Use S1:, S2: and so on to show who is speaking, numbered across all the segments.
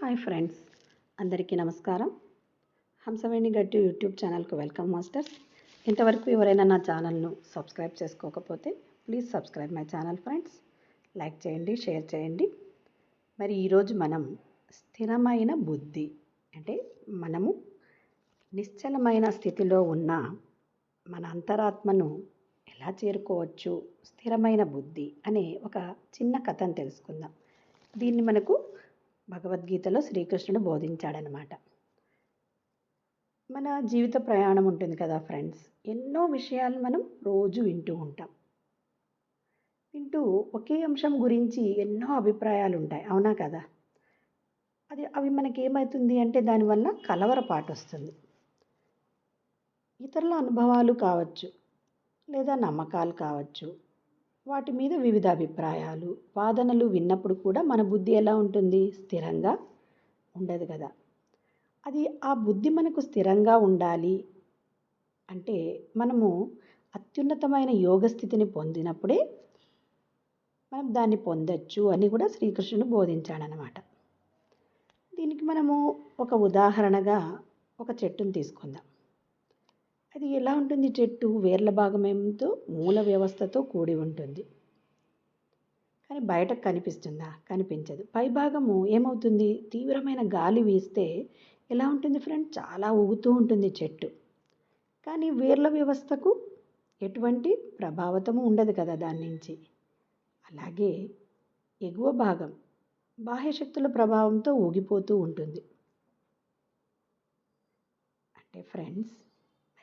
S1: Hi friends అందరికీ నమస్కారం. హంసవేణి గడ్డి యూట్యూబ్ ఛానల్కు వెల్కమ్ మాస్టర్స్. ఇంతవరకు ఎవరైనా నా ఛానల్ను సబ్స్క్రైబ్ చేసుకోకపోతే please subscribe my channel friends. Like చేయండి షేర్ చేయండి. మరి ఈరోజు మనం స్థిరమైన బుద్ధి అంటే మనము నిశ్చలమైన స్థితిలో ఉన్న మన అంతరాత్మను ఎలా చేరుకోవచ్చు? స్థిరమైన బుద్ధి అనే ఒక చిన్న కథను తెలుసుకుందాం. దీన్ని మనకు భగవద్గీతలో శ్రీకృష్ణుడు బోధించాడనమాట మన జీవిత ప్రయాణం ఉంటుంది కదా ఫ్రెండ్స్ ఎన్నో విషయాలు మనం రోజు వింటూ ఉంటాం. వింటూ ఒకే అంశం గురించి ఎన్నో అభిప్రాయాలు ఉంటాయి అవునా కదా? అది అవి మనకి ఏమవుతుంది అంటే దానివల్ల కలవరపాటు వస్తుంది. ఇతరుల అనుభవాలు కావచ్చు లేదా నమ్మకాలు కావచ్చు వాటి మీద వివిధ అభిప్రాయాలు వాదనలు విన్నప్పుడు కూడా మన బుద్ధి ఎలా ఉంటుంది? స్థిరంగా ఉండదు కదా. అది ఆ బుద్ధి మనకు స్థిరంగా ఉండాలి అంటే మనము అత్యున్నతమైన యోగ స్థితిని పొందినప్పుడే మనం దాన్ని పొందొచ్చు అని కూడా శ్రీకృష్ణుడు బోధించాడనమాట దీనికి మనము ఒక ఉదాహరణగా ఒక చెట్టును తీసుకుందాం. అది ఎలా ఉంటుంది? చెట్టు వేర్ల భాగమేంతో మూల వ్యవస్థతో కూడి ఉంటుంది. కానీ బయటకు కనిపిస్తుందా? కనిపించదు. పై భాగము ఏమవుతుంది? తీవ్రమైన గాలి వీస్తే ఎలా ఉంటుంది ఫ్రెండ్ చాలా ఊగుతూ ఉంటుంది చెట్టు. కానీ వేర్ల వ్యవస్థకు ఎటువంటి ప్రభావితము ఉండదు కదా దాని నుంచి. అలాగే ఎగువ భాగం బాహ్య శక్తుల ప్రభావంతో ఊగిపోతూ ఉంటుంది. అంటే ఫ్రెండ్స్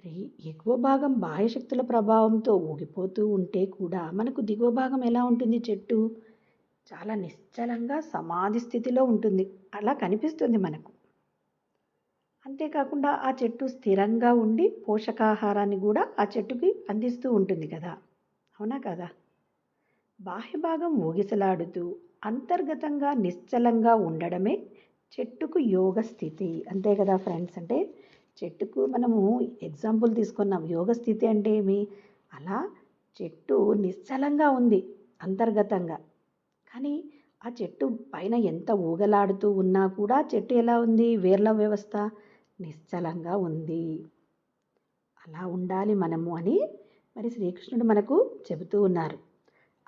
S1: ఎగువ భాగం బాహ్య శక్తుల ప్రభావంతో ఊగిపోతూ ఉంటే కూడా మనకు దిగువ భాగం ఎలా ఉంటుంది చెట్టు? చాలా నిశ్చలంగా సమాధి స్థితిలో ఉంటుంది. అలా కనిపిస్తుంది మనకు. అంతేకాకుండా ఆ చెట్టు స్థిరంగా ఉండి పోషకాహారాన్ని కూడా ఆ చెట్టుకి అందిస్తూ ఉంటుంది కదా. అవునా కదా? బాహ్య భాగం ఊగిసలాడుతూ అంతర్గతంగా నిశ్చలంగా ఉండడమే చెట్టుకు యోగ స్థితి. అంతే కదా ఫ్రెండ్స్? అంటే చెట్టుకు మనము ఎగ్జాంపుల్ తీసుకున్నాం. యోగ స్థితి అంటే ఏమి? అలా చెట్టు నిశ్చలంగా ఉంది అంతర్గతంగా. కానీ ఆ చెట్టు పైన ఎంత ఊగలాడుతూ ఉన్నా కూడా చెట్టు ఎలా ఉంది? వేర్ల వ్యవస్థ నిశ్చలంగా ఉంది. అలా ఉండాలి మనము అని మరి శ్రీకృష్ణుడు మనకు చెబుతూ ఉన్నారు.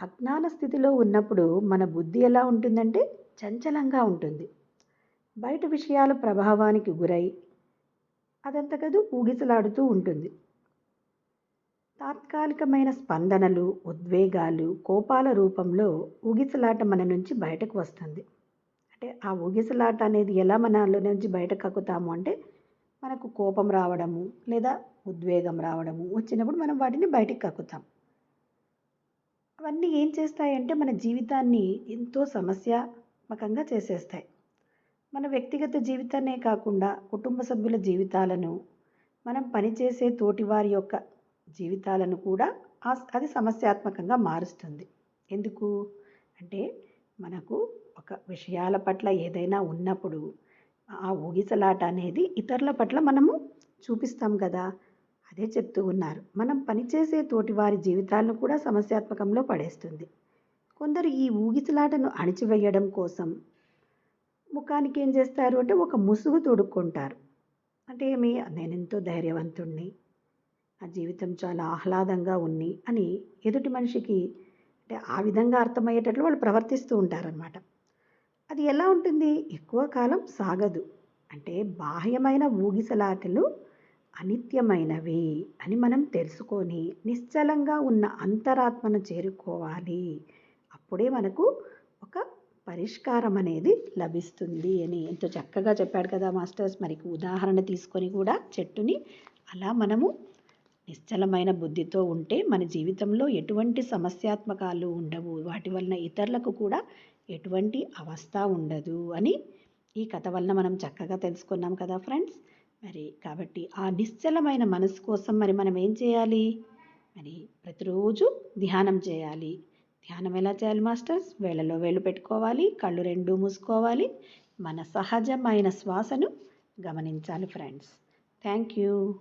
S1: అజ్ఞాన స్థితిలో ఉన్నప్పుడు మన బుద్ధి ఎలా ఉంటుందంటే చంచలంగా ఉంటుంది. బయట విషయాల ప్రభావానికి గురై అదంతకదు ఊగిసలాడుతూ ఉంటుంది. తాత్కాలికమైన స్పందనలు ఉద్వేగాలు కోపాల రూపంలో ఊగిసలాట మన నుంచి బయటకు వస్తుంది. అంటే ఆ ఊగిసలాట అనేది ఎలా మనలో నుంచి బయటకు కక్కుతాము అంటే మనకు కోపం రావడము లేదా ఉద్వేగం రావడము వచ్చినప్పుడు మనం వాటిని బయటికి కక్కుతాం. అవన్నీ ఏం చేస్తాయంటే మన జీవితాన్ని ఎంతో సమస్యాత్మకంగా చేసేస్తాయి. మన వ్యక్తిగత జీవితాన్నే కాకుండా కుటుంబ సభ్యుల జీవితాలను మనం పనిచేసే తోటివారి యొక్క జీవితాలను కూడా అది సమస్యాత్మకంగా మారుస్తుంది. ఎందుకు? అంటే మనకు ఒక విషయాల పట్ల ఏదైనా ఉన్నప్పుడు ఆ ఊగిసలాట అనేది ఇతరుల పట్ల మనము చూపిస్తాం కదా. అదే చెప్తూ ఉన్నారు. మనం పనిచేసే తోటివారి జీవితాలను కూడా సమస్యాత్మకంలో పడేస్తుంది. కొందరు ఈ ఊగిసలాటను అణిచివేయడం కోసం ముఖానికి ఏం చేస్తారు అంటే ఒక ముసుగు తొడుక్కుంటారు. అంటే ఏమి? నేను ఎంతో ధైర్యవంతుణ్ణి నా జీవితం చాలా ఆహ్లాదంగా ఉంది అని ఎదుటి మనిషికి అంటే ఆ విధంగా అర్థమయ్యేటట్లు వాళ్ళు ప్రవర్తిస్తూ ఉంటారనమాట అది ఎలా ఉంటుంది? ఎక్కువ కాలం సాగదు. అంటే బాహ్యమైన ఊగిసలాటలు అనిత్యమైనవి అని మనం తెలుసుకొని నిశ్చలంగా ఉన్న అంతరాత్మను చేరుకోవాలి. అప్పుడే మనకు ఒక పరిష్కారం అనేది లభిస్తుంది అని ఎంతో చక్కగా చెప్పాడు కదా మాస్టర్స్. మరి ఉదాహరణ తీసుకొని కూడా చెట్టుని అలా మనము నిశ్చలమైన బుద్ధితో ఉంటే మన జీవితంలో ఎటువంటి సమస్యాత్మకాలు ఉండవు. వాటి వలన ఇతరులకు కూడా ఎటువంటి అవస్థ ఉండదు అని ఈ కథ వలన మనం చక్కగా తెలుసుకున్నాం కదా ఫ్రెండ్స్. మరి కాబట్టి ఆ నిశ్చలమైన మనసు కోసం మరి మనం ఏం చేయాలి? మరి ప్రతిరోజు ధ్యానం చేయాలి. ధ్యానం ఎలా చేయాలి మాస్టర్స్? వేళ్ళలో వేళ్ళు పెట్టుకోవాలి కళ్ళు రెండు మూసుకోవాలి. మన సహజమైన శ్వాసను గమనించాలి ఫ్రెండ్స్. Thank you.